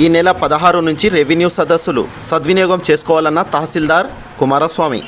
ఈ నెల పదహారు నుంచి రెవెన్యూ సదస్సులు సద్వినియోగం చేసుకోవాలన్న తహసీల్దార్ కుమారస్వామి.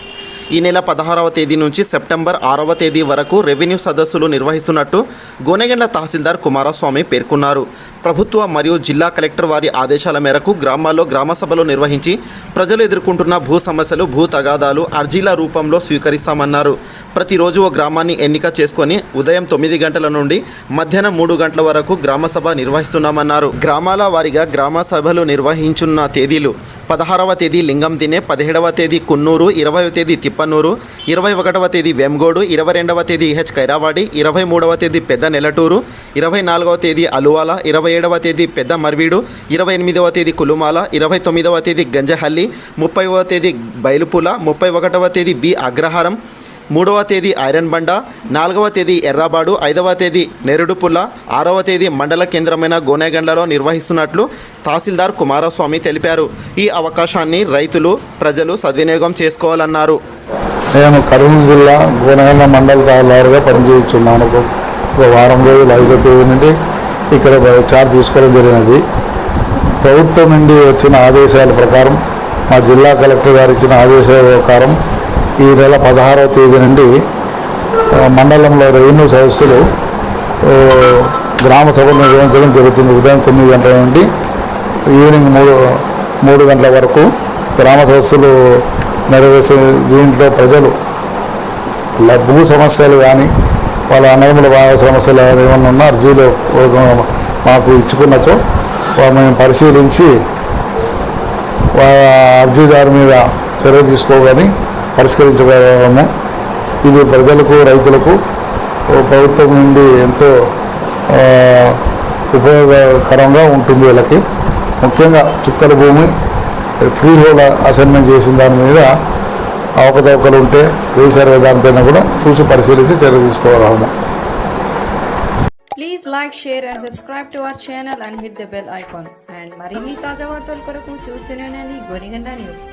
ఈ నెల పదహారవ తేదీ నుంచి సెప్టెంబర్ ఆరవ తేదీ వరకు రెవెన్యూ సదస్సులు నిర్వహిస్తున్నట్టు గోనెగండ్ల తహసీల్దార్ కుమారస్వామి పేర్కొన్నారు. ప్రభుత్వ మరియు జిల్లా కలెక్టర్ వారి ఆదేశాల మేరకు గ్రామాల్లో గ్రామసభలు నిర్వహించి ప్రజలు ఎదుర్కొంటున్న భూ సమస్యలు భూ తగాదాలు అర్జీల రూపంలో స్వీకరిస్తామన్నారు. ప్రతిరోజు ఓ గ్రామాన్ని ఎన్నిక చేసుకొని ఉదయం తొమ్మిది గంటల నుండి మధ్యాహ్నం మూడు గంటల వరకు గ్రామసభ నిర్వహిస్తున్నామన్నారు. గ్రామాల వారీగా గ్రామ సభలు నిర్వహించున్న తేదీలు పదహారవ తేదీ లింగం దినే పదిహేడవ తేదీ కున్నూరు ఇరవైవ తేదీ తిప్పనూరు ఇరవై ఒకటవ తేదీ వెంగోడు ఇరవై రెండవ తేదీ హెచ్ కైరావాడి ఇరవై మూడవ తేదీ పెద్ద నెలటూరు ఇరవై నాలుగవ తేదీ అలువాల ఇరవై ఏడవ తేదీ పెద్ద మర్వీడు ఇరవై ఎనిమిదవ తేదీ కులుమాల ఇరవై తొమ్మిదవ తేదీ గంజహల్లి ముప్పైవ తేదీ బయలుపుల ముప్పై ఒకటవ తేదీ బి అగ్రహారం మూడవ తేదీ ఐరన్ బండ నాలుగవ తేదీ ఎర్రాబాడు ఐదవ తేదీ నెరుడుపుల్ల ఆరవ తేదీ మండల కేంద్రమైన గోనెగండలో నిర్వహిస్తున్నట్లు తహసీల్దార్ కుమారస్వామి తెలిపారు. ఈ అవకాశాన్ని రైతులు ప్రజలు సద్వినియోగం చేసుకోవాలన్నారు. నేను కర్నూలు జిల్లా గోనగండ మండల తహసీల్దార్గా పనిచేస్తున్నాను. ఒక ఒక వారం రోజులు ఐదో తేదీ నుండి ఇక్కడ చార్జ్ తీసుకోవడం జరిగినది. ప్రభుత్వం నుండి వచ్చిన ఆదేశాల ప్రకారం మా జిల్లా కలెక్టర్ గారు ఇచ్చిన ఆదేశాల ప్రకారం ఈ నెల పదహారవ తేదీ నుండి మండలంలో రెవెన్యూ సదస్సులు గ్రామ సభలు నిర్వహించడం జరుగుతుంది. ఉదయం తొమ్మిది గంటల నుండి ఈవినింగ్ మూడు మూడు గంటల వరకు గ్రామ సదస్సులు నెరవేర్చే దీంట్లో ప్రజలు భూ సమస్యలు కానీ వాళ్ళ అన్నదమ్ముల బాధ సమస్యలు ఏమైనా ఉన్నా అర్జీలు మాకు ఇచ్చుకున్నచో మేము పరిశీలించి అర్జీదారు మీద చర్య తీసుకోగానే పరిష్కరించగలము. ఇది ప్రజలకు రైతులకు ప్రభుత్వం నుండి ఎంతో ఉపయోగకరంగా ఉంటుంది వీళ్ళకి. ముఖ్యంగా చుక్కల భూమి ఫ్రీ హోల్డ్ అసైన్మెంట్ చేసిన దాని మీద అవకతవకలు ఉంటే రీసర్వే దానిపైన కూడా చూసి పరిశీలించి చర్య తీసుకోగలము please like share and subscribe to our channel and hit the bell icon and మరిన్ని తాజా వార్తల కొరకు చూస్తూనే ఉండండి. గోనిగండ న్యూస్.